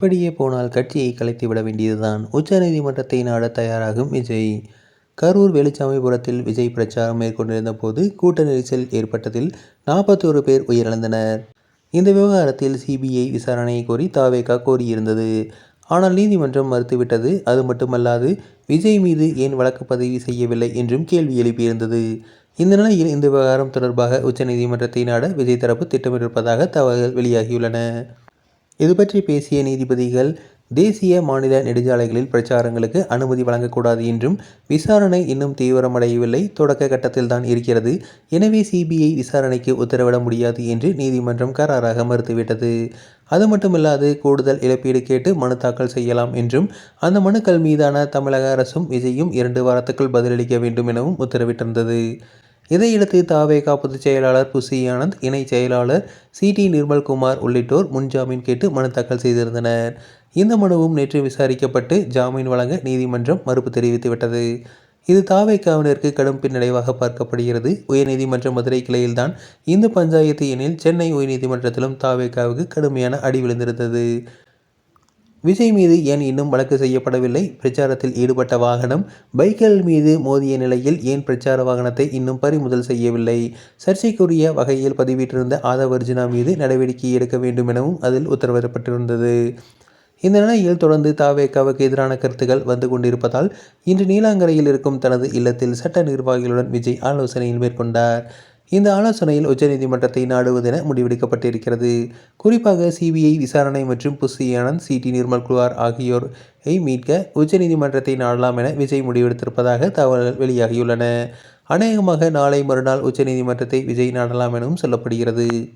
இப்படியே போனால் கட்சியை கலைத்து விட வேண்டியதுதான். உச்சநீதிமன்றத்தை நாட தயாராகும் விஜய். கரூர் வெளிச்சாமிபுரத்தில் விஜய் பிரச்சாரம் மேற்கொண்டிருந்த போது கூட்ட நெரிசல் ஏற்பட்டதில் நாற்பத்தோரு பேர் உயிரிழந்தனர். இந்த விவகாரத்தில் சிபிஐ விசாரணையை கோரி தாவேகா கோரியிருந்தது. ஆனால் நீதிமன்றம் மறுத்துவிட்டது. அது மட்டுமல்லாது விஜய் மீது ஏன் வழக்கு பதிவு செய்யவில்லை என்றும் கேள்வி எழுப்பியிருந்தது. இந்த நிலையில் இந்த விவகாரம் தொடர்பாக உச்சநீதிமன்றத்தை நாட விஜய் தரப்பு திட்டமிட்டிருப்பதாக தகவல்கள் வெளியாகியுள்ளன. இது பற்றி பேசிய நீதிபதிகள் தேசிய மாநில நெடுஞ்சாலைகளில் பிரச்சாரங்களுக்கு அனுமதி வழங்கக்கூடாது என்றும் விசாரணை இன்னும் தீவிரமடையவில்லை. தொடக்க கட்டத்தில்தான் இருக்கிறது. எனவே சிபிஐ விசாரணைக்கு உத்தரவிட முடியாது என்று நீதிமன்றம் கராராக மறுத்துவிட்டது. அது மட்டுமில்லாது கூடுதல் இழப்பீடு கேட்டு மனு தாக்கல் செய்யலாம் என்றும் அந்த மனுக்கள் மீதான தமிழக அரசும் விஜயும் இரண்டு வாரத்துக்குள் பதிலளிக்க வேண்டும் எனவும் உத்தரவிட்டிருந்தது. இதையடுத்து தாவேகா பொதுச் செயலாளர் புசி ஆனந்த் இணை செயலாளர் சி. டி. நிர்மல்குமார் உள்ளிட்டோர் முன்ஜாமீன் கேட்டு மனு தாக்கல் செய்திருந்தனர். இந்த மனுவும் நேற்று விசாரிக்கப்பட்டு ஜாமீன் வழங்க நீதிமன்றம் மறுப்பு தெரிவித்துவிட்டது. இது தாவேக்காவினருக்கு கடும் பின்னடைவாக பார்க்கப்படுகிறது. உயர்நீதிமன்ற மதுரை கிளையில்தான் இந்த பஞ்சாயத்து எனில் சென்னை உயர்நீதிமன்றத்திலும் தாவேக்காவுக்கு கடுமையான அடி விழுந்திருந்தது. விஜய் மீது ஏன் இன்னும் வழக்கு செய்யப்படவில்லை? பிரச்சாரத்தில் ஈடுபட்ட வாகனம் பைக்கள் மீது மோதிய நிலையில் ஏன் பிரச்சார வாகனத்தை இன்னும் பறிமுதல் செய்யவில்லை? சர்ச்சைக்குரிய வகையில் பதிவிட்டிருந்த ஆதவர்ஜுனா மீது நடவடிக்கை எடுக்க வேண்டும் எனவும் அதில் உத்தரவிடப்பட்டிருந்தது. இந்த நிலையில் தொடர்ந்து தாவேக்காவுக்கு எதிரான கருத்துக்கள் வந்து கொண்டிருப்பதால் இன்று நீலாங்கரையில் இருக்கும் தனது இல்லத்தில் சட்ட நிர்வாகிகளுடன் விஜய் ஆலோசனையில் மேற்கொண்டார். இந்த ஆலோசனையில் உச்சநீதிமன்றத்தை நாடுவதென முடிவெடுக்கப்பட்டிருக்கிறது. குறிப்பாக சிபிஐ விசாரணை மற்றும் புஷி ஆனந்த் சி டி நிர்மல்குமார் ஆகியோரை மீட்க உச்சநீதிமன்றத்தை நாடலாம் என விஜய் முடிவெடுத்திருப்பதாக தகவல்கள் வெளியாகியுள்ளன. அநேகமாக நாளை மறுநாள் உச்சநீதிமன்றத்தை விஜய் நாடலாம் எனவும் சொல்லப்படுகிறது.